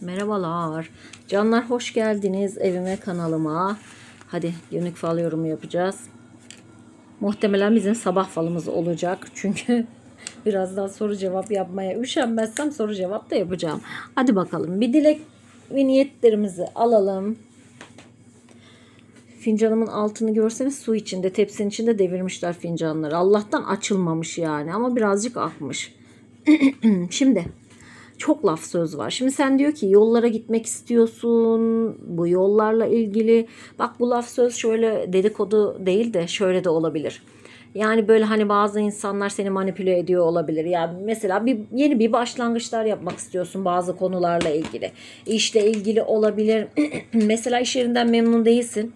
Merhabalar. Canlar hoş geldiniz evime kanalıma. Hadi günlük fal yorumu yapacağız. Muhtemelen bizim sabah falımız olacak. Çünkü birazdan soru cevap yapmaya üşenmezsem soru cevap da yapacağım. Hadi bakalım bir dilek ve niyetlerimizi alalım. Fincanımın altını görseniz su içinde tepsinin içinde devirmişler fincanları. Allah'tan açılmamış yani ama birazcık akmış. Şimdi çok laf söz var. Şimdi sen diyor ki yollara gitmek istiyorsun. Bu yollarla ilgili bak bu laf söz şöyle dedikodu değil de şöyle de olabilir. Yani böyle hani bazı insanlar seni manipüle ediyor olabilir. Yani mesela bir yeni bir başlangıçlar yapmak istiyorsun bazı konularla ilgili. İşle ilgili olabilir. mesela iş yerinden memnun değilsin.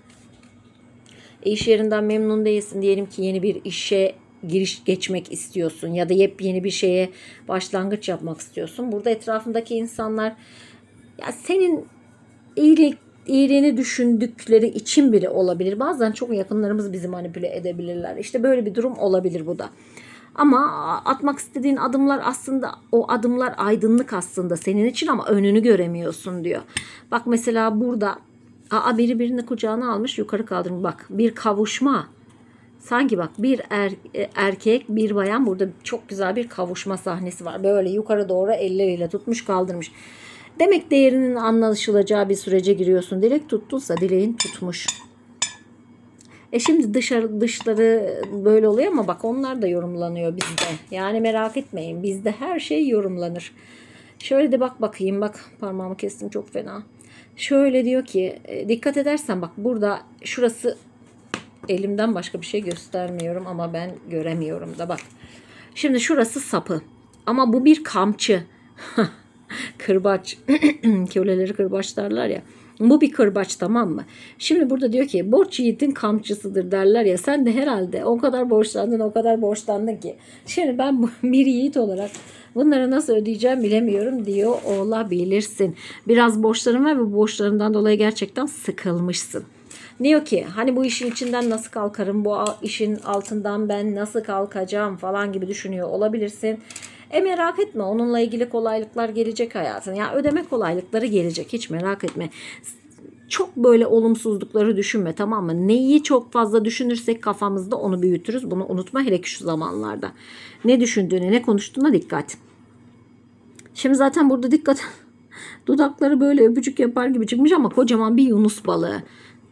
İş yerinden memnun değilsin. Diyelim ki yeni bir işe giriş geçmek istiyorsun ya da yepyeni bir şeye başlangıç yapmak istiyorsun. Burada etrafındaki insanlar ya senin iyilik iyiliğini düşündükleri için bile olabilir. Bazen çok yakınlarımız bizi manipüle edebilirler. İşte böyle bir durum olabilir bu da. Ama atmak istediğin adımlar aslında o adımlar aydınlık aslında senin için ama önünü göremiyorsun diyor. Bak mesela burada aa biri birini kucağına almış yukarı kaldırmış. Bak bir kavuşma. Sanki bak bir er, erkek bir bayan burada çok güzel bir kavuşma sahnesi var. Böyle yukarı doğru elleriyle tutmuş kaldırmış. Demek değerinin anlaşılacağı bir sürece giriyorsun. Dilek tuttuysa dileğin tutmuş. E şimdi dışarı dışları böyle oluyor ama bak onlar da yorumlanıyor bizde. Yani merak etmeyin bizde her şey yorumlanır. Şöyle de bak bakayım bak parmağımı kestim çok fena. Şöyle diyor ki e, dikkat edersen bak burada şurası elimden başka bir şey göstermiyorum ama ben göremiyorum da bak. Şimdi şurası sapı ama bu bir kamçı. kırbaç. Köleleri kırbaç derler ya. Bu bir kırbaç tamam mı? Şimdi burada diyor ki borç yiğitin kamçısıdır derler ya. Sen de herhalde o kadar borçlandın o kadar borçlandın ki. Şimdi ben bir yiğit olarak bunları nasıl ödeyeceğim bilemiyorum diyor olabilirsin. Biraz borçların var ve borçlarından dolayı gerçekten sıkılmışsın. Diyor ki hani bu işin içinden nasıl kalkarım bu işin altından ben nasıl kalkacağım falan gibi düşünüyor olabilirsin. E merak etme onunla ilgili kolaylıklar gelecek hayatına. Ya ödeme kolaylıkları gelecek hiç merak etme. Çok böyle olumsuzlukları düşünme tamam mı? Neyi çok fazla düşünürsek kafamızda onu büyütürüz. Bunu unutma hele ki şu zamanlarda. Ne düşündüğüne ne konuştuğuna dikkat. Şimdi zaten burada dikkat. Dudakları böyle öpücük yapar gibi çıkmış ama kocaman bir yunus balığı.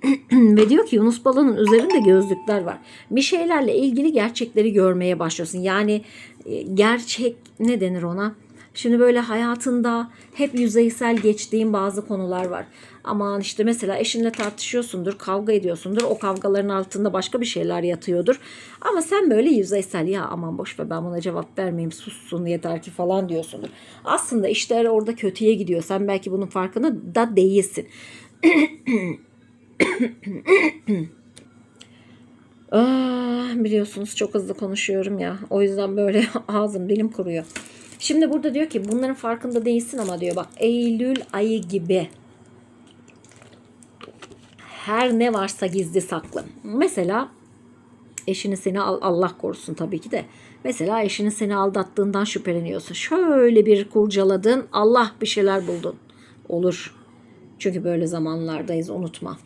Ve diyor ki Yunus balığının üzerinde gözlükler var. Bir şeylerle ilgili gerçekleri görmeye başlıyorsun. Yani e, gerçek ne denir ona? Şimdi böyle hayatında hep yüzeysel geçtiğin bazı konular var. Aman işte mesela eşinle tartışıyorsundur, kavga ediyorsundur. O kavgaların altında başka bir şeyler yatıyordur. Ama sen böyle yüzeysel ya aman boş ver ben buna cevap vermeyeyim sussun yeter ki falan diyorsundur. Aslında işler orada kötüye gidiyor. Sen belki bunun farkında da değilsin. Ah, biliyorsunuz çok hızlı konuşuyorum ya. O yüzden böyle ağzım dilim kuruyor. Şimdi burada diyor ki bunların farkında değilsin ama diyor bak Eylül ayı gibi her ne varsa gizli saklı. Mesela eşini seni Allah korusun tabii ki de. Mesela eşinin seni aldattığından şüpheleniyorsun. Şöyle bir kurcaladın Allah bir şeyler buldun. Olur. Çünkü böyle zamanlardayız unutma.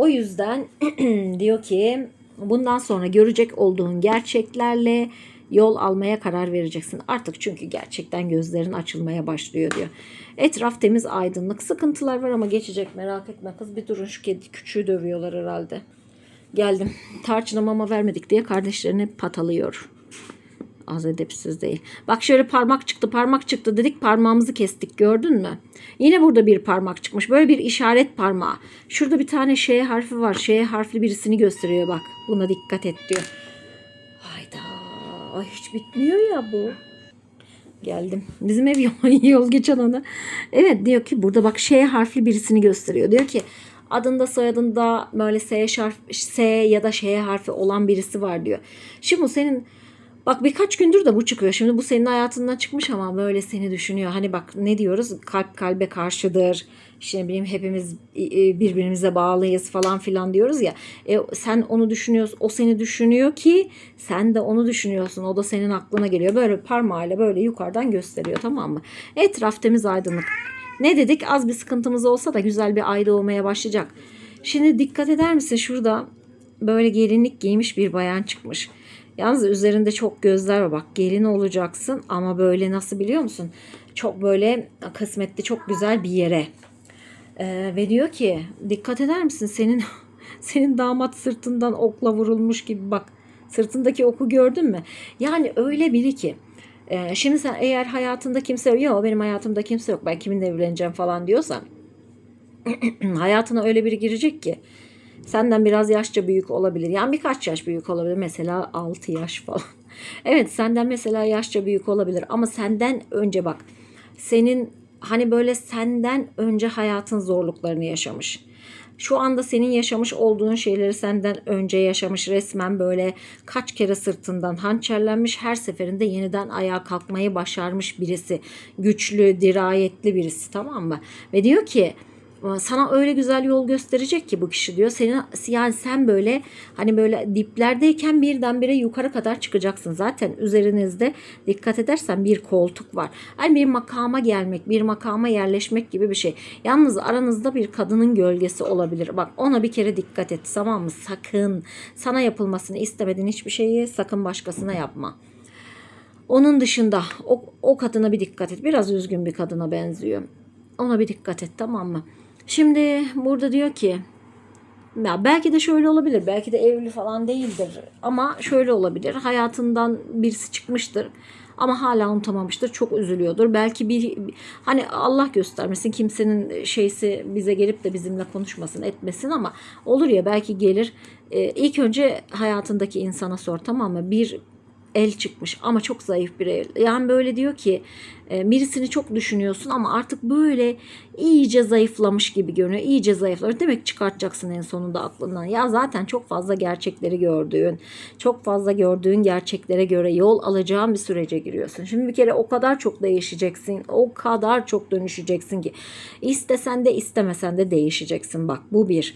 O yüzden diyor ki bundan sonra görecek olduğun gerçeklerle yol almaya karar vereceksin. Artık çünkü gerçekten gözlerin açılmaya başlıyor diyor. Etraf temiz aydınlık. Sıkıntılar var ama geçecek merak etme kız. Bir durun şu kedi küçüğü dövüyorlar herhalde. Geldim. Tarçına mama vermedik diye kardeşlerini patalıyor. Az edepsiz değil. Bak şöyle parmak çıktı parmak çıktı dedik parmağımızı kestik gördün mü? Yine burada bir parmak çıkmış. Böyle bir işaret parmağı. Şurada bir tane Ş harfi var. Ş harfli birisini gösteriyor bak. Buna dikkat et diyor. Hayda. Ay hiç bitmiyor ya bu. Geldim. Bizim ev yol, yol geçen ana. Evet diyor ki burada bak Ş harfli birisini gösteriyor. Diyor ki adında soyadında böyle S, şarf, S ya da Ş harfi olan birisi var diyor. Şimdi bu senin Bak birkaç gündür de bu çıkıyor. Şimdi bu senin hayatından çıkmış ama böyle seni düşünüyor. Hani bak ne diyoruz? Kalp kalbe karşıdır. İşte bileyim hepimiz birbirimize bağlıyız falan filan diyoruz ya. E, sen onu düşünüyorsun. O seni düşünüyor ki sen de onu düşünüyorsun. O da senin aklına geliyor. Böyle parmağıyla böyle yukarıdan gösteriyor tamam mı? Etraf temiz aydınlık. Ne dedik? Az bir sıkıntımız olsa da güzel bir ay doğmaya başlayacak. Şimdi dikkat eder misin? Şurada böyle gelinlik giymiş bir bayan çıkmış. Yalnız üzerinde çok gözler var. Bak gelin olacaksın ama böyle nasıl biliyor musun? Çok böyle kısmetli çok güzel bir yere. Ee, ve diyor ki dikkat eder misin? Senin senin damat sırtından okla vurulmuş gibi bak. Sırtındaki oku gördün mü? Yani öyle biri ki e, şimdi sen eğer hayatında kimse yok benim hayatımda kimse yok ben kiminle evleneceğim falan diyorsan hayatına öyle biri girecek ki senden biraz yaşça büyük olabilir. Yani birkaç yaş büyük olabilir. Mesela 6 yaş falan. Evet senden mesela yaşça büyük olabilir ama senden önce bak senin hani böyle senden önce hayatın zorluklarını yaşamış. Şu anda senin yaşamış olduğun şeyleri senden önce yaşamış resmen böyle kaç kere sırtından hançerlenmiş her seferinde yeniden ayağa kalkmayı başarmış birisi. Güçlü, dirayetli birisi tamam mı? Ve diyor ki sana öyle güzel yol gösterecek ki bu kişi diyor. Senin yani sen böyle hani böyle diplerdeyken birdenbire yukarı kadar çıkacaksın. Zaten üzerinizde dikkat edersen bir koltuk var. Yani bir makama gelmek, bir makama yerleşmek gibi bir şey. Yalnız aranızda bir kadının gölgesi olabilir. Bak ona bir kere dikkat et tamam mı? Sakın sana yapılmasını istemediğin hiçbir şeyi sakın başkasına yapma. Onun dışında o, o kadına bir dikkat et. Biraz üzgün bir kadına benziyor. Ona bir dikkat et tamam mı? Şimdi burada diyor ki ya belki de şöyle olabilir. Belki de evli falan değildir. Ama şöyle olabilir. Hayatından birisi çıkmıştır. Ama hala unutamamıştır. Çok üzülüyordur. Belki bir hani Allah göstermesin kimsenin şeysi bize gelip de bizimle konuşmasın etmesin ama olur ya belki gelir. Ee, ilk önce hayatındaki insana sor tamam mı? Bir el çıkmış ama çok zayıf bir el. Yani böyle diyor ki e, birisini çok düşünüyorsun ama artık böyle iyice zayıflamış gibi görünüyor. İyice zayıflamış. Demek çıkartacaksın en sonunda aklından. Ya zaten çok fazla gerçekleri gördüğün, çok fazla gördüğün gerçeklere göre yol alacağın bir sürece giriyorsun. Şimdi bir kere o kadar çok değişeceksin. O kadar çok dönüşeceksin ki istesen de istemesen de değişeceksin. Bak bu bir.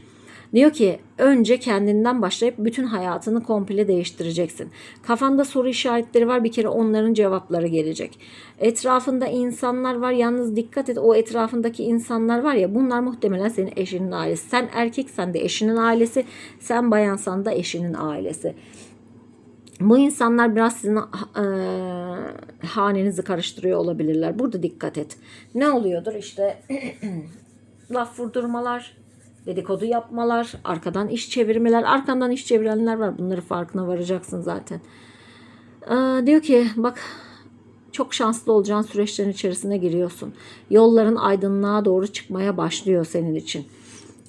Diyor ki önce kendinden başlayıp bütün hayatını komple değiştireceksin. Kafanda soru işaretleri var bir kere onların cevapları gelecek. Etrafında insanlar var yalnız dikkat et o etrafındaki insanlar var ya bunlar muhtemelen senin eşinin ailesi. Sen erkeksen de eşinin ailesi sen bayansan da eşinin ailesi. Bu insanlar biraz sizin e, hanenizi karıştırıyor olabilirler. Burada dikkat et. Ne oluyordur işte laf vurdurmalar, dedikodu yapmalar, arkadan iş çevirmeler, arkandan iş çevirenler var. Bunları farkına varacaksın zaten. Ee, diyor ki bak çok şanslı olacağın süreçlerin içerisine giriyorsun. Yolların aydınlığa doğru çıkmaya başlıyor senin için.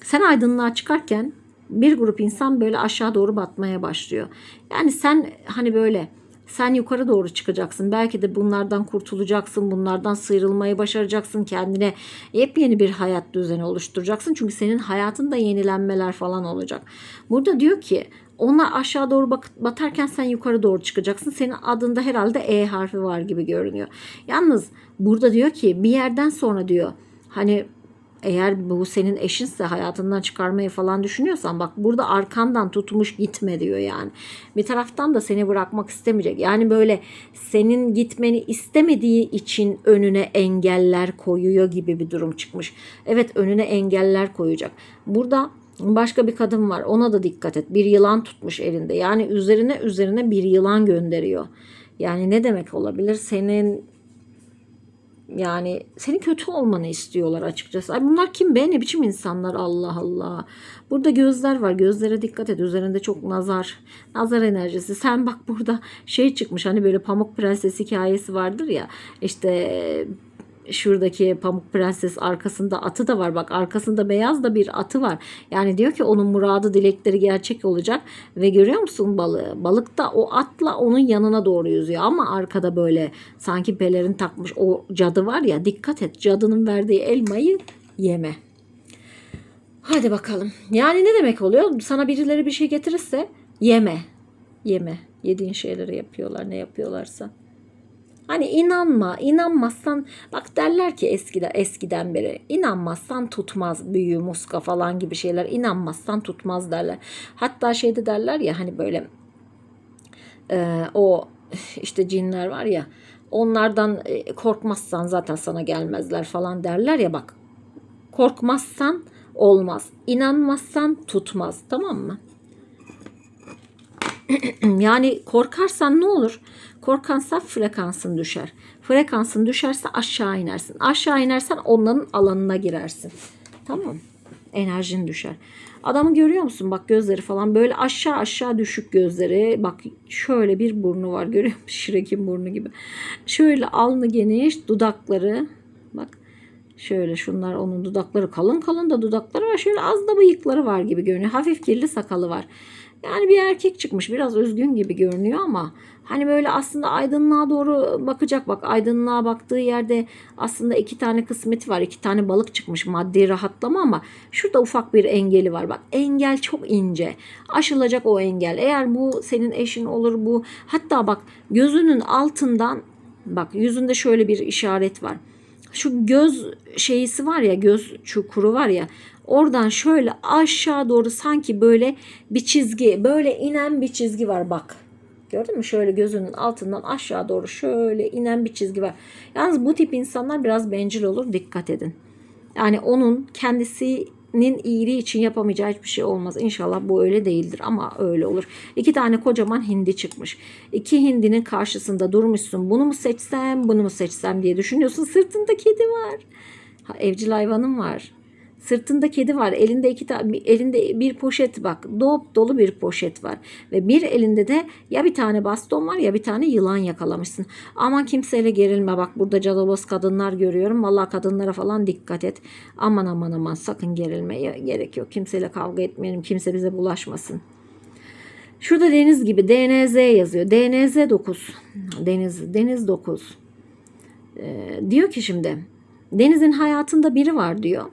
Sen aydınlığa çıkarken bir grup insan böyle aşağı doğru batmaya başlıyor. Yani sen hani böyle sen yukarı doğru çıkacaksın. Belki de bunlardan kurtulacaksın. Bunlardan sıyrılmayı başaracaksın. Kendine yepyeni bir hayat düzeni oluşturacaksın. Çünkü senin hayatında yenilenmeler falan olacak. Burada diyor ki onlar aşağı doğru batarken sen yukarı doğru çıkacaksın. Senin adında herhalde E harfi var gibi görünüyor. Yalnız burada diyor ki bir yerden sonra diyor hani eğer bu senin eşinse hayatından çıkarmayı falan düşünüyorsan bak burada arkandan tutmuş gitme diyor yani. Bir taraftan da seni bırakmak istemeyecek. Yani böyle senin gitmeni istemediği için önüne engeller koyuyor gibi bir durum çıkmış. Evet önüne engeller koyacak. Burada başka bir kadın var. Ona da dikkat et. Bir yılan tutmuş elinde. Yani üzerine üzerine bir yılan gönderiyor. Yani ne demek olabilir? Senin yani senin kötü olmanı istiyorlar açıkçası. Ay bunlar kim be? Ne biçim insanlar Allah Allah. Burada gözler var. Gözlere dikkat et. Üzerinde çok nazar. Nazar enerjisi. Sen bak burada şey çıkmış. Hani böyle Pamuk Prenses hikayesi vardır ya. İşte şuradaki Pamuk Prenses arkasında atı da var. Bak arkasında beyaz da bir atı var. Yani diyor ki onun muradı dilekleri gerçek olacak. Ve görüyor musun balığı? Balık da o atla onun yanına doğru yüzüyor. Ama arkada böyle sanki pelerin takmış o cadı var ya dikkat et. Cadının verdiği elmayı yeme. Hadi bakalım. Yani ne demek oluyor? Sana birileri bir şey getirirse yeme. Yeme. Yediğin şeyleri yapıyorlar ne yapıyorlarsa. Hani inanma, inanmazsan bak derler ki eskiden eskiden beri inanmazsan tutmaz büyü, muska falan gibi şeyler inanmazsan tutmaz derler. Hatta şeyde derler ya hani böyle e, o işte cinler var ya onlardan e, korkmazsan zaten sana gelmezler falan derler ya bak. Korkmazsan olmaz. İnanmazsan tutmaz. Tamam mı? yani korkarsan ne olur? Korkansa frekansın düşer. Frekansın düşerse aşağı inersin. Aşağı inersen onların alanına girersin. Tamam Enerjin düşer. Adamı görüyor musun? Bak gözleri falan böyle aşağı aşağı düşük gözleri. Bak şöyle bir burnu var görüyor musun? Şirek'in burnu gibi. Şöyle alnı geniş, dudakları. Bak şöyle şunlar onun dudakları kalın kalın da dudakları var. Şöyle az da bıyıkları var gibi görünüyor. Hafif kirli sakalı var. Yani bir erkek çıkmış biraz özgün gibi görünüyor ama hani böyle aslında aydınlığa doğru bakacak bak aydınlığa baktığı yerde aslında iki tane kısmeti var iki tane balık çıkmış maddi rahatlama ama şurada ufak bir engeli var bak engel çok ince aşılacak o engel eğer bu senin eşin olur bu hatta bak gözünün altından bak yüzünde şöyle bir işaret var şu göz şeyisi var ya göz çukuru var ya oradan şöyle aşağı doğru sanki böyle bir çizgi böyle inen bir çizgi var bak. Gördün mü? Şöyle gözünün altından aşağı doğru şöyle inen bir çizgi var. Yalnız bu tip insanlar biraz bencil olur. Dikkat edin. Yani onun kendisinin iyiliği için yapamayacağı hiçbir şey olmaz. İnşallah bu öyle değildir ama öyle olur. İki tane kocaman hindi çıkmış. İki hindinin karşısında durmuşsun. Bunu mu seçsem, bunu mu seçsem diye düşünüyorsun. Sırtında kedi var. Ha, evcil hayvanın var. Sırtında kedi var. Elinde iki tane elinde bir poşet bak. Dop dolu bir poşet var. Ve bir elinde de ya bir tane baston var ya bir tane yılan yakalamışsın. Aman kimseyle gerilme bak. Burada cadaloz kadınlar görüyorum. Vallahi kadınlara falan dikkat et. Aman aman aman sakın gerilmeye gerek yok. Kimseyle kavga etmeyelim. Kimse bize bulaşmasın. Şurada deniz gibi DNZ yazıyor. DNZ 9. Deniz deniz 9. Ee, diyor ki şimdi Deniz'in hayatında biri var diyor.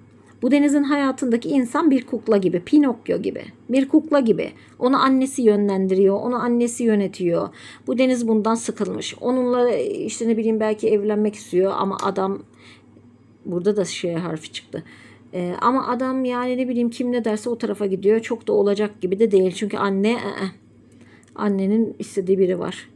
Bu denizin hayatındaki insan bir kukla gibi, Pinokyo gibi, bir kukla gibi. Onu annesi yönlendiriyor, onu annesi yönetiyor. Bu deniz bundan sıkılmış. Onunla işte ne bileyim belki evlenmek istiyor ama adam burada da şey harfi çıktı. Ee, ama adam yani ne bileyim kim ne derse o tarafa gidiyor. Çok da olacak gibi de değil. Çünkü anne ı-ı. annenin istediği biri var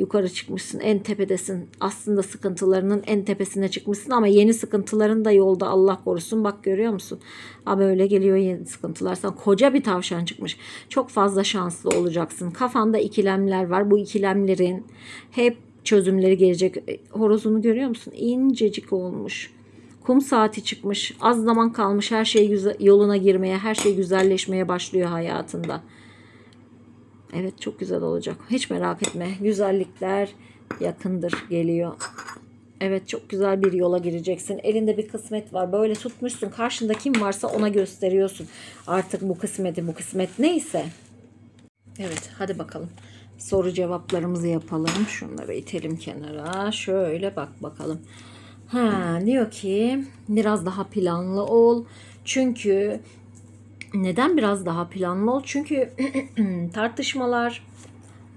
yukarı çıkmışsın en tepedesin. Aslında sıkıntılarının en tepesine çıkmışsın ama yeni sıkıntıların da yolda Allah korusun. Bak görüyor musun? Ha böyle geliyor yeni sıkıntılar. Sen koca bir tavşan çıkmış. Çok fazla şanslı olacaksın. Kafanda ikilemler var. Bu ikilemlerin hep çözümleri gelecek. E, horozunu görüyor musun? İncecik olmuş. Kum saati çıkmış. Az zaman kalmış her şey yoluna girmeye her şey güzelleşmeye başlıyor hayatında Evet çok güzel olacak. Hiç merak etme. Güzellikler yakındır geliyor. Evet çok güzel bir yola gireceksin. Elinde bir kısmet var. Böyle tutmuşsun. Karşında kim varsa ona gösteriyorsun. Artık bu kısmeti bu kısmet neyse. Evet hadi bakalım. Soru cevaplarımızı yapalım. Şunları itelim kenara. Şöyle bak bakalım. Ha diyor ki biraz daha planlı ol. Çünkü neden biraz daha planlı ol? Çünkü tartışmalar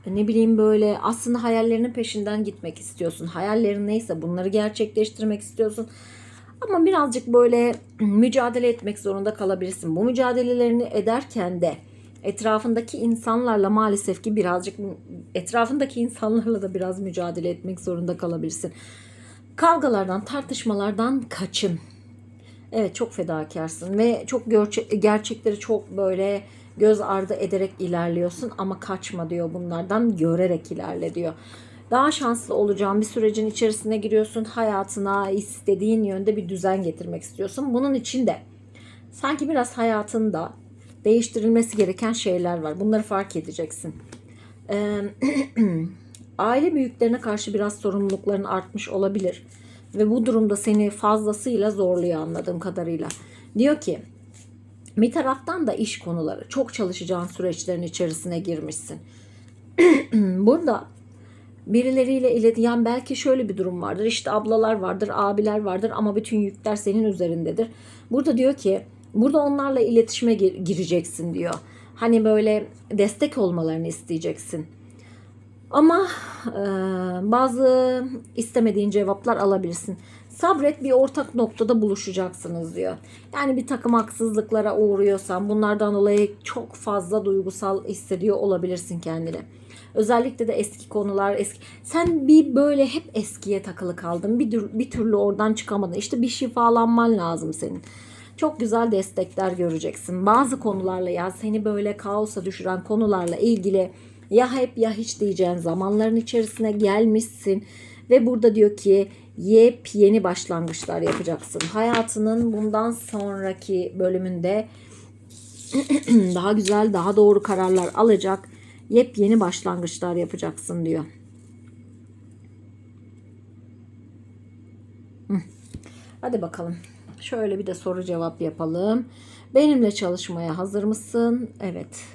ne bileyim böyle aslında hayallerinin peşinden gitmek istiyorsun. Hayallerin neyse bunları gerçekleştirmek istiyorsun. Ama birazcık böyle mücadele etmek zorunda kalabilirsin. Bu mücadelelerini ederken de etrafındaki insanlarla maalesef ki birazcık etrafındaki insanlarla da biraz mücadele etmek zorunda kalabilirsin. Kavgalardan, tartışmalardan kaçın. Evet çok fedakarsın ve çok gerçek, gerçekleri çok böyle göz ardı ederek ilerliyorsun ama kaçma diyor bunlardan görerek ilerle diyor. Daha şanslı olacağın bir sürecin içerisine giriyorsun. Hayatına istediğin yönde bir düzen getirmek istiyorsun. Bunun için de sanki biraz hayatında değiştirilmesi gereken şeyler var. Bunları fark edeceksin. Ee, aile büyüklerine karşı biraz sorumlulukların artmış olabilir. Ve bu durumda seni fazlasıyla zorluyor anladığım kadarıyla. Diyor ki bir taraftan da iş konuları. Çok çalışacağın süreçlerin içerisine girmişsin. Burada birileriyle iletişim yani belki şöyle bir durum vardır. İşte ablalar vardır, abiler vardır ama bütün yükler senin üzerindedir. Burada diyor ki burada onlarla iletişime gir- gireceksin diyor. Hani böyle destek olmalarını isteyeceksin. Ama e, bazı istemediğin cevaplar alabilirsin. Sabret bir ortak noktada buluşacaksınız diyor. Yani bir takım haksızlıklara uğruyorsan bunlardan dolayı çok fazla duygusal hissediyor olabilirsin kendini. Özellikle de eski konular eski. Sen bir böyle hep eskiye takılı kaldın. Bir, bir türlü oradan çıkamadın. İşte bir şifalanman lazım senin. Çok güzel destekler göreceksin. Bazı konularla ya seni böyle kaosa düşüren konularla ilgili ya hep ya hiç diyeceğin zamanların içerisine gelmişsin. Ve burada diyor ki yepyeni başlangıçlar yapacaksın. Hayatının bundan sonraki bölümünde daha güzel, daha doğru kararlar alacak, yepyeni başlangıçlar yapacaksın diyor. Hadi bakalım. Şöyle bir de soru cevap yapalım. Benimle çalışmaya hazır mısın? Evet.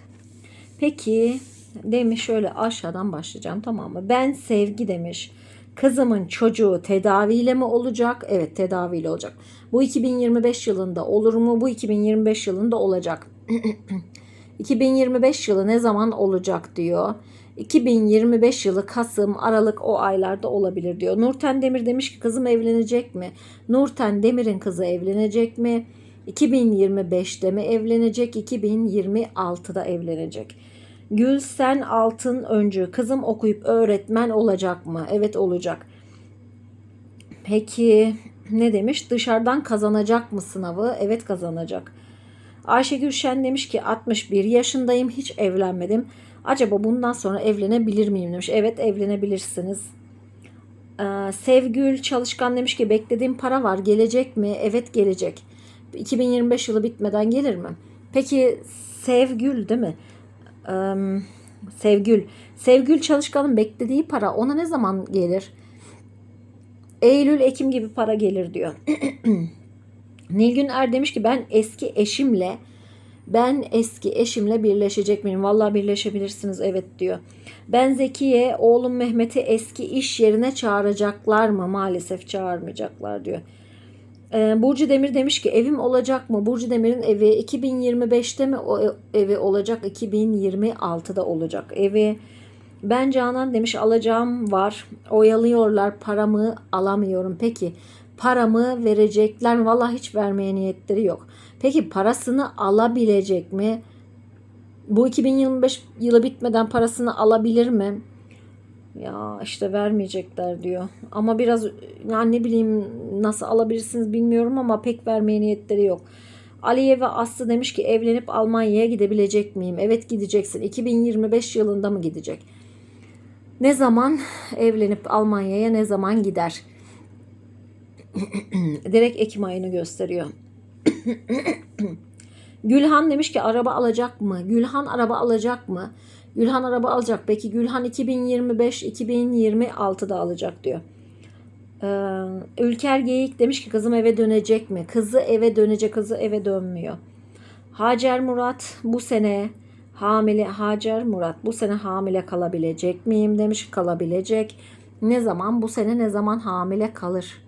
Peki demiş şöyle aşağıdan başlayacağım tamam mı? Ben sevgi demiş. Kızımın çocuğu tedaviyle mi olacak? Evet tedaviyle olacak. Bu 2025 yılında olur mu? Bu 2025 yılında olacak. 2025 yılı ne zaman olacak diyor. 2025 yılı Kasım, Aralık o aylarda olabilir diyor. Nurten Demir demiş ki kızım evlenecek mi? Nurten Demir'in kızı evlenecek mi? 2025'te mi evlenecek? 2026'da evlenecek. Gülsen Altın Öncü kızım okuyup öğretmen olacak mı? Evet olacak. Peki ne demiş? Dışarıdan kazanacak mı sınavı? Evet kazanacak. Ayşegül Şen demiş ki 61 yaşındayım hiç evlenmedim. Acaba bundan sonra evlenebilir miyim demiş. Evet evlenebilirsiniz. Ee, Sevgül Çalışkan demiş ki beklediğim para var gelecek mi? Evet gelecek. 2025 yılı bitmeden gelir mi? Peki Sevgül değil mi? Sevgül. Sevgül Çalışkan'ın beklediği para ona ne zaman gelir? Eylül, Ekim gibi para gelir diyor. Nilgün Er demiş ki ben eski eşimle ben eski eşimle birleşecek miyim? Vallahi birleşebilirsiniz evet diyor. Ben Zekiye oğlum Mehmet'i eski iş yerine çağıracaklar mı? Maalesef çağırmayacaklar diyor. Ee, Burcu Demir demiş ki evim olacak mı? Burcu Demir'in evi 2025'te mi o evi olacak? 2026'da olacak evi. Ben Canan demiş alacağım var. Oyalıyorlar paramı alamıyorum. Peki paramı verecekler mi? Vallahi hiç vermeye niyetleri yok. Peki parasını alabilecek mi? Bu 2025 yılı bitmeden parasını alabilir mi? Ya işte vermeyecekler diyor. Ama biraz yani ne bileyim nasıl alabilirsiniz bilmiyorum ama pek vermeye niyetleri yok. Aliye ve Aslı demiş ki evlenip Almanya'ya gidebilecek miyim? Evet gideceksin. 2025 yılında mı gidecek? Ne zaman evlenip Almanya'ya ne zaman gider? Direkt Ekim ayını gösteriyor. Gülhan demiş ki araba alacak mı? Gülhan araba alacak mı? Gülhan araba alacak. Peki Gülhan 2025-2026'da alacak diyor. Ee, Ülker Geyik demiş ki kızım eve dönecek mi? Kızı eve dönecek, kızı eve dönmüyor. Hacer Murat bu sene hamile Hacer Murat bu sene hamile kalabilecek miyim demiş kalabilecek. Ne zaman? Bu sene ne zaman hamile kalır?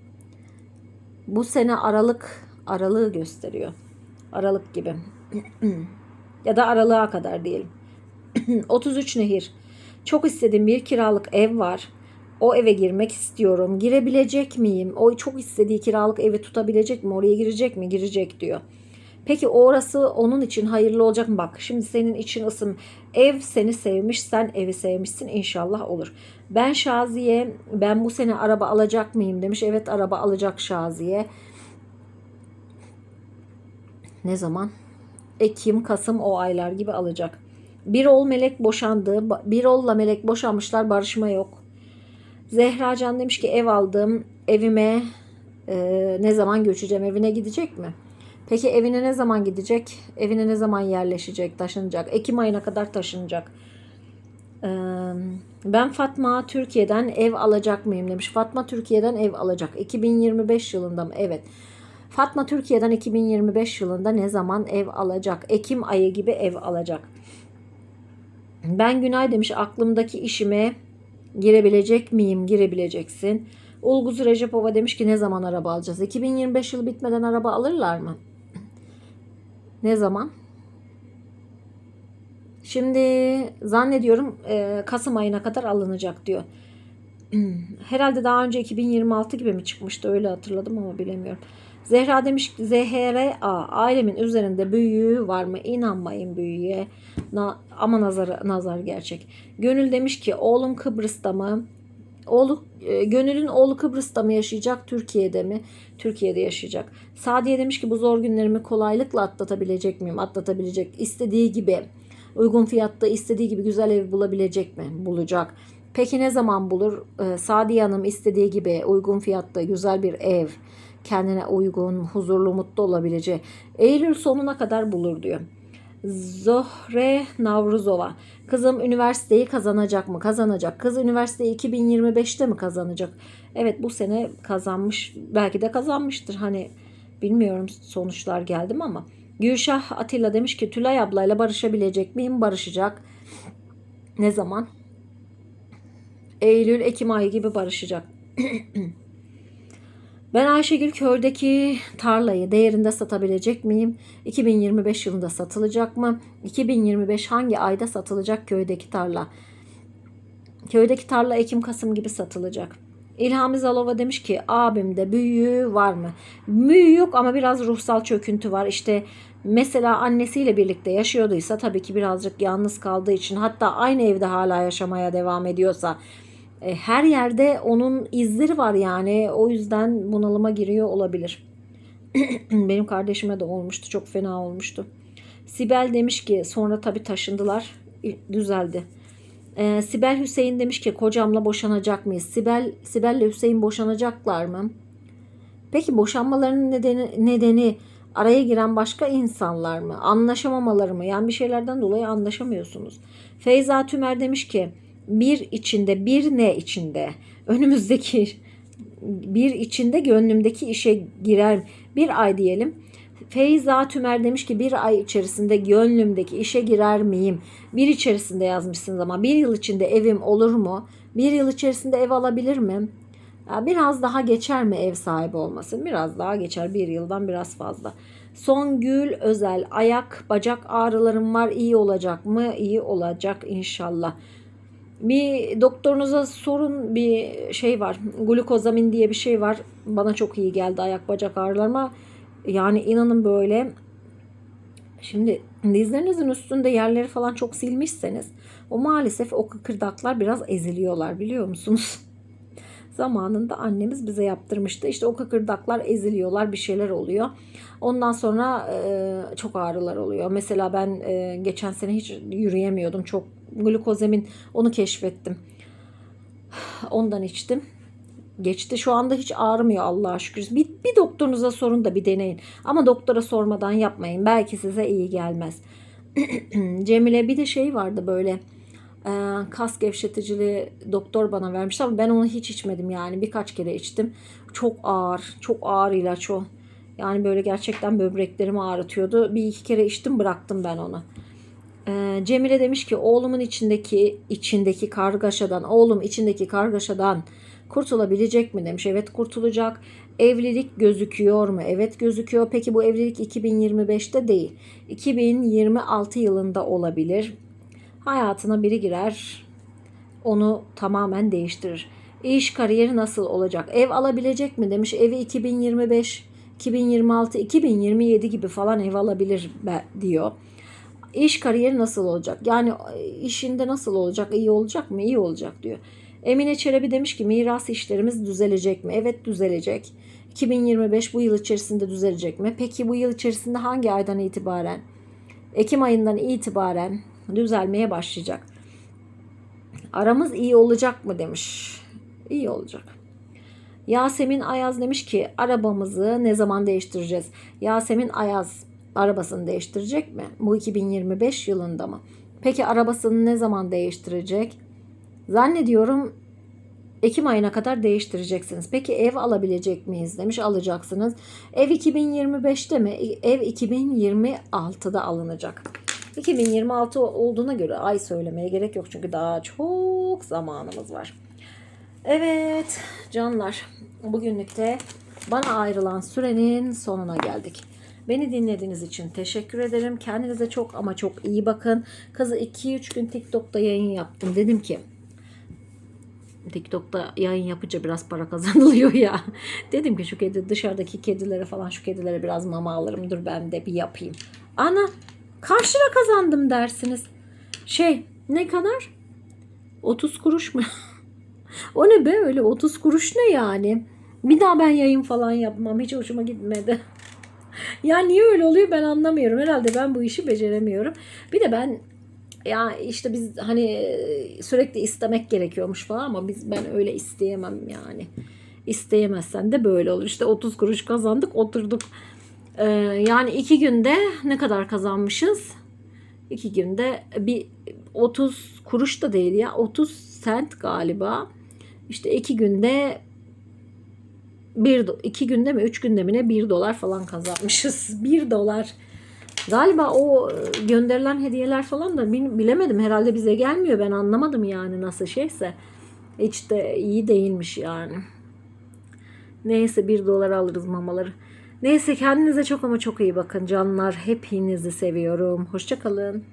Bu sene Aralık aralığı gösteriyor. Aralık gibi. ya da aralığa kadar diyelim. 33 Nehir. Çok istediğim bir kiralık ev var. O eve girmek istiyorum. Girebilecek miyim? O çok istediği kiralık evi tutabilecek mi? Oraya girecek mi? Girecek diyor. Peki orası onun için hayırlı olacak mı? Bak şimdi senin için ısım. Ev seni sevmiş, sen evi sevmişsin. İnşallah olur. Ben Şaziye, ben bu sene araba alacak mıyım demiş. Evet araba alacak Şaziye. Ne zaman? Ekim, Kasım o aylar gibi alacak. Bir ol melek boşandı. Bir olla melek boşanmışlar. Barışma yok. Zehra Can demiş ki ev aldım. Evime e, ne zaman göçeceğim? Evine gidecek mi? Peki evine ne zaman gidecek? Evine ne zaman yerleşecek, taşınacak? Ekim ayına kadar taşınacak. Ee, ben Fatma Türkiye'den ev alacak mıyım demiş. Fatma Türkiye'den ev alacak. 2025 yılında mı? Evet. Fatma Türkiye'den 2025 yılında ne zaman ev alacak? Ekim ayı gibi ev alacak. Ben Günay demiş aklımdaki işime girebilecek miyim? Girebileceksin. Ulguz Recepova demiş ki ne zaman araba alacağız? 2025 yılı bitmeden araba alırlar mı? Ne zaman? Şimdi zannediyorum e, Kasım ayına kadar alınacak diyor. Herhalde daha önce 2026 gibi mi çıkmıştı öyle hatırladım ama bilemiyorum. Zehra demiş ki ZHRA ailemin üzerinde büyüğü var mı? İnanmayın büyüğe. Na, ama nazar, nazar gerçek. Gönül demiş ki oğlum Kıbrıs'ta mı? Oğlu, e, Gönül'ün oğlu Kıbrıs'ta mı yaşayacak, Türkiye'de mi? Türkiye'de yaşayacak. Sadiye demiş ki bu zor günlerimi kolaylıkla atlatabilecek miyim? Atlatabilecek. İstediği gibi uygun fiyatta istediği gibi güzel ev bulabilecek mi? Bulacak. Peki ne zaman bulur? Ee, Sadiye Hanım istediği gibi uygun fiyatta güzel bir ev, kendine uygun, huzurlu, mutlu olabileceği Eylül sonuna kadar bulur diyor. Zohre Navruzova. Kızım üniversiteyi kazanacak mı? Kazanacak. Kız üniversiteyi 2025'te mi kazanacak? Evet bu sene kazanmış. Belki de kazanmıştır. Hani bilmiyorum sonuçlar geldi mi ama. Gülşah Atilla demiş ki Tülay ablayla barışabilecek miyim? Barışacak. Ne zaman? Eylül, Ekim ayı gibi barışacak. Ben Ayşegül köydeki tarlayı değerinde satabilecek miyim? 2025 yılında satılacak mı? 2025 hangi ayda satılacak köydeki tarla? Köydeki tarla Ekim Kasım gibi satılacak. İlhami Zalova demiş ki abimde büyüğü var mı? Büyüğü yok ama biraz ruhsal çöküntü var. İşte mesela annesiyle birlikte yaşıyorduysa tabii ki birazcık yalnız kaldığı için hatta aynı evde hala yaşamaya devam ediyorsa her yerde onun izleri var yani. O yüzden bunalıma giriyor olabilir. Benim kardeşime de olmuştu. Çok fena olmuştu. Sibel demiş ki sonra tabii taşındılar. Düzeldi. Ee, Sibel Hüseyin demiş ki kocamla boşanacak mıyız? Sibel Sibel'le Hüseyin boşanacaklar mı? Peki boşanmalarının nedeni, nedeni araya giren başka insanlar mı? Anlaşamamaları mı? Yani bir şeylerden dolayı anlaşamıyorsunuz. Feyza Tümer demiş ki bir içinde bir ne içinde önümüzdeki bir içinde gönlümdeki işe girer bir ay diyelim. Feyza Tümer demiş ki bir ay içerisinde gönlümdeki işe girer miyim? Bir içerisinde yazmışsınız ama bir yıl içinde evim olur mu? Bir yıl içerisinde ev alabilir mi? Biraz daha geçer mi ev sahibi olması? Biraz daha geçer. Bir yıldan biraz fazla. Songül Özel ayak bacak ağrılarım var iyi olacak mı? İyi olacak inşallah. Bir doktorunuza sorun bir şey var. Glukozamin diye bir şey var. Bana çok iyi geldi ayak bacak ağrılarıma. Yani inanın böyle Şimdi dizlerinizin üstünde yerleri falan çok silmişseniz o maalesef o kıkırdaklar biraz eziliyorlar biliyor musunuz? Zamanında annemiz bize yaptırmıştı. İşte o kıkırdaklar eziliyorlar bir şeyler oluyor. Ondan sonra e, çok ağrılar oluyor. Mesela ben e, geçen sene hiç yürüyemiyordum. Çok glukozemin onu keşfettim. Ondan içtim. Geçti. Şu anda hiç ağrımıyor Allah'a şükür. Bir, bir doktorunuza sorun da bir deneyin. Ama doktora sormadan yapmayın. Belki size iyi gelmez. Cemile bir de şey vardı böyle kas gevşeticili doktor bana vermişti ama ben onu hiç içmedim yani birkaç kere içtim. Çok ağır, çok ağır ilaç o. Yani böyle gerçekten böbreklerimi ağrıtıyordu. Bir iki kere içtim bıraktım ben onu. E, Cemile demiş ki oğlumun içindeki içindeki kargaşadan, oğlum içindeki kargaşadan kurtulabilecek mi demiş. Evet kurtulacak. Evlilik gözüküyor mu? Evet gözüküyor. Peki bu evlilik 2025'te değil. 2026 yılında olabilir. Hayatına biri girer. Onu tamamen değiştirir. İş kariyeri nasıl olacak? Ev alabilecek mi demiş. Evi 2025, 2026, 2027 gibi falan ev alabilir diyor. İş kariyeri nasıl olacak? Yani işinde nasıl olacak? İyi olacak mı? İyi olacak diyor. Emine Çelebi demiş ki miras işlerimiz düzelecek mi? Evet düzelecek. 2025 bu yıl içerisinde düzelecek mi? Peki bu yıl içerisinde hangi aydan itibaren? Ekim ayından itibaren düzelmeye başlayacak. Aramız iyi olacak mı demiş. İyi olacak. Yasemin Ayaz demiş ki arabamızı ne zaman değiştireceğiz? Yasemin Ayaz arabasını değiştirecek mi? Bu 2025 yılında mı? Peki arabasını ne zaman değiştirecek? Zannediyorum Ekim ayına kadar değiştireceksiniz. Peki ev alabilecek miyiz demiş alacaksınız. Ev 2025'te mi? Ev 2026'da alınacak. 2026 olduğuna göre ay söylemeye gerek yok çünkü daha çok zamanımız var. Evet canlar bugünlük de bana ayrılan sürenin sonuna geldik. Beni dinlediğiniz için teşekkür ederim. Kendinize çok ama çok iyi bakın. Kızı 2-3 gün TikTok'ta yayın yaptım. Dedim ki TikTok'ta yayın yapınca biraz para kazanılıyor ya. Dedim ki şu kedi dışarıdaki kedilere falan şu kedilere biraz mama alırım. Dur ben de bir yapayım. Ana kaç lira kazandım dersiniz. Şey ne kadar? 30 kuruş mu? o ne be öyle 30 kuruş ne yani? Bir daha ben yayın falan yapmam. Hiç hoşuma gitmedi. ya niye öyle oluyor ben anlamıyorum. Herhalde ben bu işi beceremiyorum. Bir de ben ya işte biz hani e, sürekli istemek gerekiyormuş falan ama biz ben öyle isteyemem yani. İsteyemezsen de böyle olur. İşte 30 kuruş kazandık oturduk. Ee, yani iki günde ne kadar kazanmışız? İki günde bir 30 kuruş da değil ya 30 sent galiba. İşte iki günde bir iki günde mi üç günde mi ne bir dolar falan kazanmışız. Bir dolar. Galiba o e, gönderilen hediyeler falan da bil- bilemedim. Herhalde bize gelmiyor. Ben anlamadım yani nasıl şeyse. Hiç de iyi değilmiş yani. Neyse bir dolar alırız mamaları. Neyse kendinize çok ama çok iyi bakın canlar. Hepinizi seviyorum. Hoşçakalın.